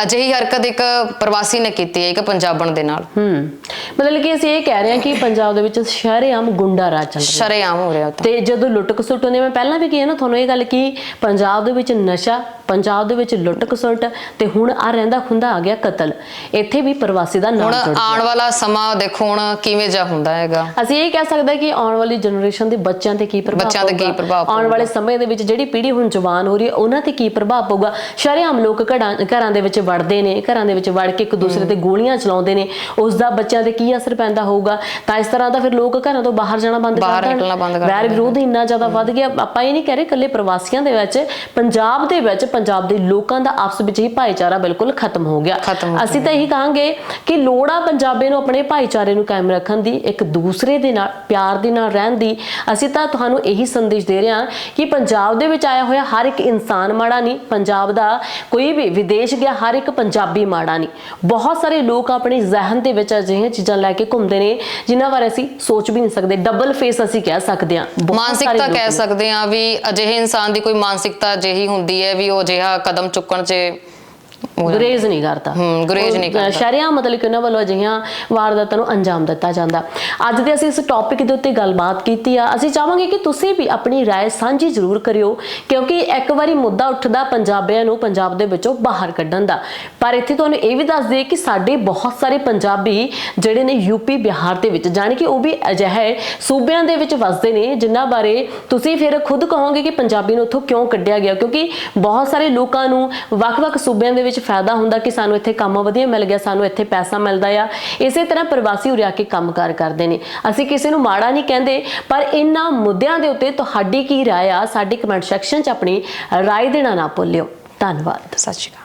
ਅਜਿਹੀ ਹਰਕਤ ਇੱਕ ਪ੍ਰਵਾਸੀ ਨੇ ਕੀਤੀ ਹੈ ਇੱਕ ਪੰਜਾਬਣ ਦੇ ਨਾਲ। ਹੂੰ। ਮਤਲਬ ਕਿ ਅਸੀਂ ਇਹ ਕਹਿ ਰਹੇ ਹਾਂ ਕਿ ਪੰਜਾਬ ਦੇ ਵਿੱਚ ਸ਼ਰੇਆਮ ਗੁੰਡਾ ਰਾਜ ਚੱਲ ਰਿਹਾ। ਸ਼ਰੇਆਮ ਹੋ ਰਿਹਾ ਤੇ। ਜਦੋਂ ਲੁੱਟ ਖਸੁੱਟ ਹੁੰਦੀ ਮੈਂ ਪਹਿਲਾਂ ਵੀ ਕਿਹਾ ਨਾ ਤੁਹਾਨੂੰ ਇਹ ਗੱਲ ਕਿ ਪੰਜਾਬ ਦੇ ਵਿੱਚ ਨਸ਼ਾ ਪੰਜਾਬ ਦੇ ਵਿੱਚ ਲੁੱਟ ਖਸੁੱਟ ਤੇ ਹੁਣ ਆ ਰਹਿੰਦਾ ਖੁੰਦਾ ਆ ਗਿਆ ਕਤਲ। ਇੱਥੇ ਵੀ ਪ੍ਰਵਾਸੀ ਦਾ ਨਾਮ ਜੁੜ ਗਿਆ। ਆਉਣ ਵਾਲਾ ਸਮਾਂ ਦੇਖੋ ਹੁਣ ਕਿਵੇਂ ਜਾ ਹੁੰਦਾ ਹੈਗਾ। ਅਸੀਂ ਇਹ ਕਹਿ ਸਕਦੇ ਕਿ ਆਉਣ ਵਾਲੀ ਜਨਰੇਸ਼ਨ ਦੇ ਬੱਚਿਆਂ ਤੇ ਕੀ ਪ੍ਰਭਾਵ ਬੱਚਿਆਂ ਤੇ ਕੀ। ਪ੍ਰਭਾਵ ਆਉਣ ਵਾਲੇ ਸਮੇਂ ਦੇ ਵਿੱਚ ਜਿਹੜੀ ਪੀੜ੍ਹੀ ਹੁਣ ਜਵਾਨ ਹੋ ਰਹੀ ਹੈ ਉਹਨਾਂ ਤੇ ਕੀ ਪ੍ਰਭਾਵ ਪਊਗਾ? ਸ਼ਰੇਆਮ ਲੋਕ ਘਰਾਂ ਦੇ ਵਿੱਚ ਵੜਦੇ ਨੇ ਘਰਾਂ ਦੇ ਵਿੱਚ ਵੜ ਕੇ ਇੱਕ ਦੂਸਰੇ ਤੇ ਗੋਲੀਆਂ ਚਲਾਉਂਦੇ ਨੇ ਉਸ ਦਾ ਬੱਚਿਆਂ ਤੇ ਕੀ ਅਸਰ ਪੈਂਦਾ ਹੋਊਗਾ? ਤਾਂ ਇਸ ਤਰ੍ਹਾਂ ਦਾ ਫਿਰ ਲੋਕ ਘਰਾਂ ਤੋਂ ਬਾਹਰ ਜਾਣਾ ਬੰਦ ਕਰ ਦੇਣ। ਵੈਰ ਵਿਰੋਧ ਇੰਨਾ ਜ਼ਿਆਦਾ ਵੱਧ ਗਿਆ। ਆਪਾਂ ਇਹ ਨਹੀਂ ਕਹਿ ਰਹੇ ਇਕੱਲੇ ਪ੍ਰਵਾਸੀਆਂ ਦੇ ਵਿੱਚ ਪੰਜਾਬ ਦੇ ਵਿੱਚ ਪੰਜਾਬ ਦੇ ਲੋਕਾਂ ਦਾ ਆਪਸ ਵਿੱਚ ਹੀ ਭਾਈਚਾਰਾ ਬਿਲਕੁਲ ਖਤਮ ਹੋ ਗਿਆ। ਅਸੀਂ ਤਾਂ ਇਹੀ ਕਹਾਂਗੇ ਕਿ ਲੋੜਾ ਪੰਜਾਬੀ ਨੂੰ ਆਪਣੇ ਭਾਈਚਾਰੇ ਨੂੰ ਕਾਇਮ ਰੱਖਣ ਦੀ ਇੱਕ ਦੂਸਰੇ ਦੇ ਨਾਲ ਪਿਆਰ ਦੇ ਨਾਲ ਰਹਿਣ ਦੀ ਅਸੀਂ ਤਾਂ ਤੁਹਾਨੂੰ ਇਹੀ ਸੰਦੇਸ਼ ਦੇ ਰਹੇ ਹਾਂ ਕਿ ਪੰਜਾਬ ਦੇ ਵਿੱਚ ਆਇਆ ਹੋਇਆ ਹਰ ਇੱਕ ਇਨਸਾਨ ਮਾੜਾ ਨਹੀਂ ਪੰਜਾਬ ਦਾ ਕੋਈ ਵੀ ਵਿਦੇਸ਼ ਗਿਆ ਹਰ ਇੱਕ ਪੰਜਾਬੀ ਮਾੜਾ ਨਹੀਂ ਬਹੁਤ ਸਾਰੇ ਲੋਕ ਆਪਣੇ ਜ਼ਿਹਨ ਦੇ ਵਿੱਚ ਅਜਿਹੀਆਂ ਚੀਜ਼ਾਂ ਲੈ ਕੇ ਘੁੰਮਦੇ ਨੇ ਜਿਨ੍ਹਾਂ ਬਾਰੇ ਅਸੀਂ ਸੋਚ ਵੀ ਨਹੀਂ ਸਕਦੇ ਡਬਲ ਫੇਸ ਅਸੀਂ ਕਹਿ ਸਕਦੇ ਹਾਂ ਮਾਨਸਿਕਤਾ ਕਹਿ। ਸਕਦੇ ਆ ਵੀ ਅਜਿਹੇ ਇਨਸਾਨ ਦੀ ਕੋਈ ਮਾਨਸਿਕਤਾ ਅਜਿਹੀ ਹੁੰਦੀ ਹੈ ਵੀ ਉਹ ਅਜਿਹਾ ਕਦਮ ਚੁੱਕਣ 'ਚ ਹੋ। ਗੁਰੇਜ਼ ਨਹੀਂ ਕਰਦਾ ਹੂੰ, ਗੁਰੇਜ਼ ਨਹੀਂ ਉਹ, ਅ, ਕਰਦਾ। ਸ਼ਰੇਆਮ ਮਤਲਬ ਕਿ ਉਹਨਾਂ ਵੱਲੋਂ ਅਜਿਹੀਆਂ ਵਾਰਦਾਤਾਂ ਨੂੰ ਅੰਜਾਮ ਦਿੱਤਾ ਜਾਂਦਾ ਅੱਜ ਦੇ ਅਸੀਂ ਇਸ ਟੌਪਿਕ ਦੇ ਉੱਤੇ ਗੱਲਬਾਤ ਕੀਤੀ ਆ ਅਸੀਂ ਚਾਹਾਂਗੇ ਕਿ ਤੁਸੀਂ ਵੀ ਆਪਣੀ رائے ਸਾਂਝੀ ਜ਼ਰੂਰ ਕਰਿਓ ਕਿਉਂਕਿ ਇੱਕ ਵਾਰੀ ਮੁੱਦਾ ਉੱਠਦਾ ਪੰਜਾਬੀਆਂ ਨੂੰ ਪੰਜਾਬ ਦੇ ਵਿੱਚੋਂ ਬਾਹਰ ਕੱਢਣ ਦਾ ਪਰ ਇੱਥੇ ਤੁਹਾਨੂੰ ਇਹ ਵੀ ਦੱਸ ਦਈਏ ਕਿ ਸਾਡੇ ਬਹੁਤ ਸਾਰੇ ਪੰਜਾਬੀ ਜਿਹੜੇ ਨੇ ਯੂਪੀ ਬਿਹਾਰ ਦੇ ਵਿੱਚ ਜਾਣੀ ਕਿ ਉਹ ਵੀ ਅਜਿਹੇ ਸੂਬਿਆਂ ਦੇ ਵਿੱਚ ਵਸਦੇ ਨੇ ਜਿਨ੍ਹਾਂ ਬਾਰੇ ਤੁਸੀਂ ਫਿਰ ਖੁਦ ਕਹੋਗੇ ਕਿ ਪੰਜਾਬੀ ਨੂੰ ਉੱਥੋਂ ਕਿਉਂ ਕੱਢਿਆ ਗਿਆ ਕਿਉਂਕਿ ਬਹੁਤ ਸਾਰੇ ਲੋਕਾਂ ਨੂੰ ਵੱਖ-ਵੱਖ ਸੂਬਿਆਂ ਦੇ ਵਿੱਚ ਫਾਇਦਾ ਹੁੰਦਾ ਕਿ ਸਾਨੂੰ ਇੱਥੇ ਕੰਮ ਵਧੀਆ ਮਿਲ ਗਿਆ, ਸਾਨੂੰ ਇੱਥੇ ਪੈਸਾ ਮਿਲਦਾ ਆ। ਇਸੇ ਤਰ੍ਹਾਂ ਪ੍ਰਵਾਸੀ ਉਰਿਆ ਕੇ ਕੰਮਕਾਰ ਕਰਦੇ ਨੇ। ਅਸੀਂ ਕਿਸੇ ਨੂੰ ਮਾੜਾ ਨਹੀਂ ਕਹਿੰਦੇ, ਪਰ ਇਹਨਾਂ ਮੁੱਦਿਆਂ ਦੇ ਉੱਤੇ ਤੁਹਾਡੀ ਕੀ ਰਾਏ ਆ, ਸਾਡੀ ਕਮੈਂਟ ਸੈਕਸ਼ਨ 'ਚ ਆਪਣੀ ਰਾਏ ਦੇਣਾ ਨਾ ਭੁੱਲਿਓ। ਧੰਨਵਾਦ। ਸਤਿ ਸ਼੍ਰੀ ਅਕਾਲ।